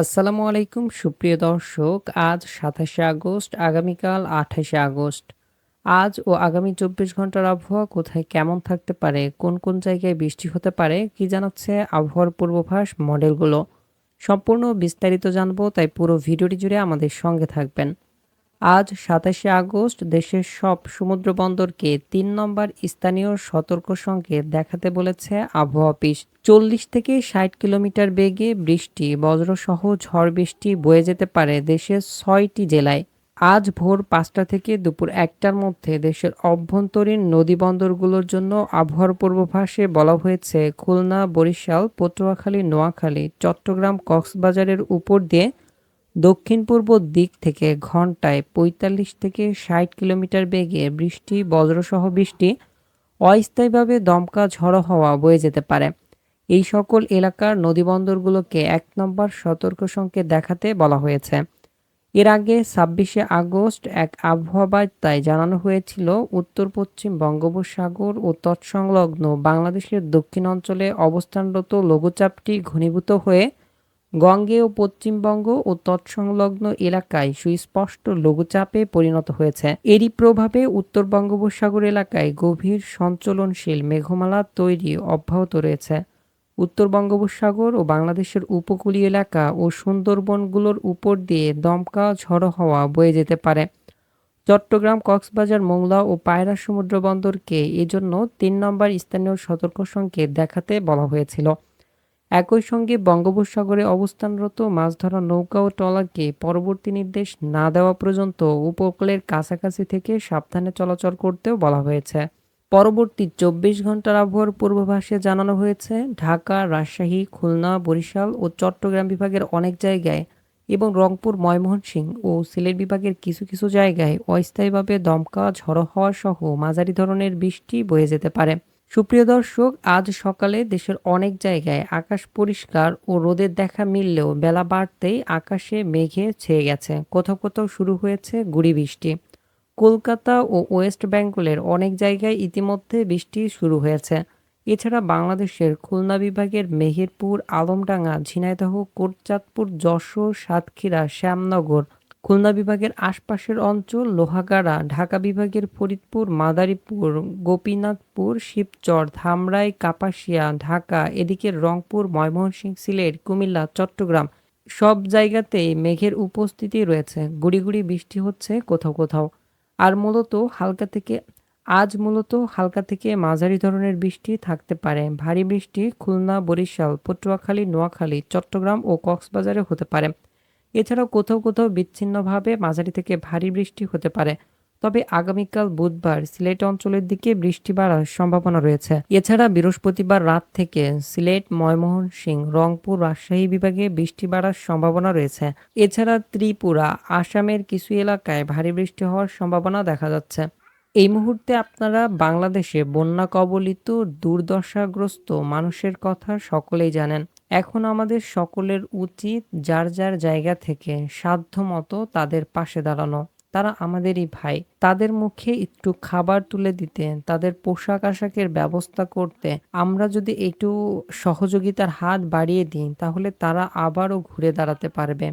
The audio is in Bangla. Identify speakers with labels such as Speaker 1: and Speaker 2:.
Speaker 1: আসসালামু আলাইকুম, সুপ্রিয় দর্শক। আজ সাতাশে আগস্ট, আগামীকাল আঠাশে আগস্ট। আজ ও আগামী চব্বিশ ঘণ্টার আবহাওয়া কোথায় কেমন থাকতে পারে, কোন কোন জায়গায় বৃষ্টি হতে পারে, কি জানাচ্ছে আবহাওয়ার পূর্বাভাস, মডেলগুলো সম্পূর্ণ বিস্তারিত জানব, তাই পুরো ভিডিওটি জুড়ে আমাদের সঙ্গে থাকবেন। আজ সাতাশে আগস্ট দেশের সব সমুদ্র বন্দরকে তিন নম্বর স্থানীয় সতর্ক সংকেত দেখাতে বলেছে আবহাওয়া অফিস। চল্লিশ থেকে ষাট কিলোমিটার বেগে বৃষ্টি, বজ্রসহ ঝড় বৃষ্টি বয়ে যেতে পারে দেশের ছয়টি জেলায়। আজ ভোর পাঁচটা থেকে দুপুর একটার মধ্যে দেশের অভ্যন্তরীণ নদী বন্দরগুলোর জন্য আবহাওয়ার পূর্বাভাসে বলা হয়েছে, খুলনা, বরিশাল, পটুয়াখালী, নোয়াখালী, চট্টগ্রাম, কক্সবাজারের উপর দিয়ে দক্ষিণ পূর্ব দিক থেকে ঘন্টায় পঁয়তাল্লিশ থেকে ষাট কিলোমিটার বেগে বৃষ্টি, বজ্রসহ বৃষ্টি, অস্থায়ীভাবে দমকা ঝড়ো হওয়া বয়ে যেতে পারে। এই সকল এলাকার নদীবন্দরগুলোকে এক নম্বর সতর্ক সংকেত দেখাতে বলা হয়েছে। এর আগে ছাব্বিশে আগস্ট এক আবহাওয়া বার্তায় জানানো হয়েছিল উত্তর পশ্চিম বঙ্গোপসাগর ও তৎসংলগ্ন বাংলাদেশের দক্ষিণ অঞ্চলে অবস্থানরত লঘুচাপটি ঘনীভূত হয়ে গঙ্গেয় পশ্চিমবঙ্গ ও তৎসংলগ্ন এলাকায় সুস্পষ্ট লঘুচাপে পরিণত হয়েছে। এরই প্রভাবে উত্তর বঙ্গোপসাগর এলাকায় গভীর সঞ্চলনশীল মেঘমালা তৈরি অব্যাহত রয়েছে। উত্তর বঙ্গোপসাগর ও বাংলাদেশের উপকূলীয় এলাকা ও সুন্দরবনগুলোর উপর দিয়ে দমকা ঝড়ো হওয়া বয়ে যেতে পারে। চট্টগ্রাম, কক্সবাজার, মোংলা ও পায়রা সমুদ্র বন্দরকে এজন্য তিন নম্বর স্থানীয় সতর্ক সংকেত দেখাতে বলা হয়েছিল। একই সঙ্গে বঙ্গোপসাগরে অবস্থানরত মাছ ধরা নৌকা ও ট্রলারকে পরবর্তী নির্দেশ না দেওয়া পর্যন্ত উপকূলের কাছাকাছি থেকে সাবধানে চলাচল করতেও বলা হয়েছে। পরবর্তী চব্বিশ ঘণ্টার আবহাওয়ার পূর্বাভাসে জানানো হয়েছে, ঢাকা, রাজশাহী, খুলনা, বরিশাল ও চট্টগ্রাম বিভাগের অনেক জায়গায় এবং রংপুর, ময়মনসিংহ ও সিলেট বিভাগের কিছু কিছু জায়গায় অস্থায়ীভাবে দমকা ঝড়ো হওয়া সহ মাঝারি ধরনের বৃষ্টি বয়ে যেতে পারে। সুপ্রিয় দর্শক, আজ সকালে দেশের অনেক জায়গায় আকাশ পরিষ্কার ও রোদের দেখা মিললেও বেলা বাড়তেই আকাশে মেঘে ছেয়ে গেছে। কোথাও কোথাও শুরু হয়েছে গুড়ি বৃষ্টি। কলকাতা ও ওয়েস্ট বেঙ্গলের অনেক জায়গায় ইতিমধ্যে বৃষ্টি শুরু হয়েছে। এছাড়া বাংলাদেশের খুলনা বিভাগের মেহেরপুর, আলমডাঙ্গা, ঝিনাইদহ, কোটচাঁদপুর, যশোর, সাতক্ষীরা, শ্যামনগর খুলনা বিভাগের আশপাশের অঞ্চল লোহাগাড়া, ঢাকা বিভাগের ফরিদপুর, মাদারীপুর, গোপীনাথপুর, শিবচর, ধামরাই, কাপাসিয়া, ঢাকা, এদিকে রংপুর, ময়মনসিংহ, সিলেট, কুমিল্লা, চট্টগ্রাম সব জায়গাতেই মেঘের উপস্থিতি রয়েছে। গুড়ি বৃষ্টি হচ্ছে কোথাও কোথাও। আর মূলত হালকা থেকে, আজ মূলত হালকা থেকে মাঝারি ধরনের বৃষ্টি থাকতে পারে। ভারী বৃষ্টি খুলনা, বরিশাল, পটুয়াখালী, নোয়াখালী, চট্টগ্রাম ও কক্সবাজারে হতে পারে। এছাড়াও কোথাও কোথাও বিচ্ছিন্নভাবে মাঝারি থেকে ভারী বৃষ্টি হতে পারে। তবে আগামীকাল বুধবার সিলেট অঞ্চলের দিকে বৃষ্টি বাড়ার সম্ভাবনা রয়েছে। এছাড়া বৃহস্পতিবার রাত থেকে সিলেট, ময়মনসিংহ, রংপুর, রাজশাহী বিভাগে বৃষ্টি বাড়ার সম্ভাবনা রয়েছে। এছাড়া ত্রিপুরা, আসামের কিছু এলাকায় ভারী বৃষ্টি হওয়ার সম্ভাবনা দেখা যাচ্ছে। এই মুহূর্তে আপনারা বাংলাদেশে বন্যা কবলিত দুর্দশাগ্রস্ত মানুষের কথা সকলেই জানেন। এখন আমাদের সকলের উচিত যার যার জায়গা থেকে সাধ্যমতো তাদের পাশে দাঁড়ানো। তারা আমাদেরই ভাই। তাদের মুখে একটু খাবার তুলে দিতে, তাদের পোশাক আশাকের ব্যবস্থা করতে আমরা যদি একটু সহযোগিতার হাত বাড়িয়ে দিই, তাহলে তারা আবারও ঘুরে দাঁড়াতে পারবে।